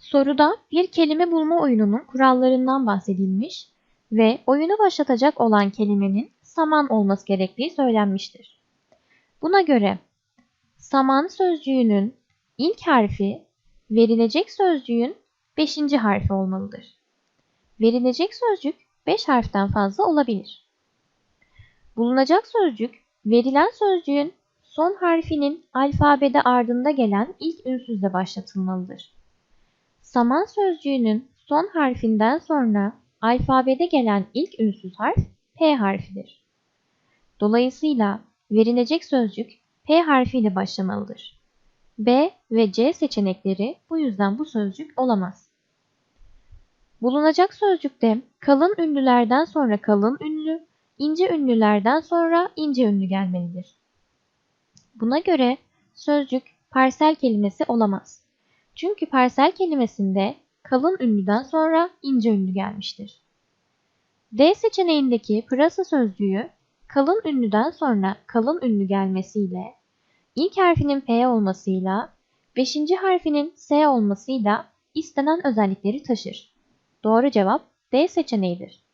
Soruda bir kelime bulma oyununun kurallarından bahsedilmiş ve oyunu başlatacak olan kelimenin saman olması gerektiği söylenmiştir. Buna göre saman sözcüğünün ilk harfi verilecek sözcüğün beşinci harfi olmalıdır. Verilecek sözcük beş harften fazla olabilir. Bulunacak sözcük verilen sözcüğün son harfinin alfabede ardında gelen ilk ünsüzle başlatılmalıdır. Saman sözcüğünün son harfinden sonra alfabede gelen ilk ünsüz harf P harfidir. Dolayısıyla verilecek sözcük P harfiyle başlamalıdır. B ve C seçenekleri bu yüzden bu sözcük olamaz. Bulunacak sözcükte kalın ünlülerden sonra kalın ünlü, ince ünlülerden sonra ince ünlü gelmelidir. Buna göre sözcük parsel kelimesi olamaz. Çünkü parsel kelimesinde kalın ünlüden sonra ince ünlü gelmiştir. D seçeneğindeki pırasa sözcüğü kalın ünlüden sonra kalın ünlü gelmesiyle, ilk harfinin P olmasıyla, beşinci harfinin S olmasıyla istenen özellikleri taşır. Doğru cevap D seçeneğidir.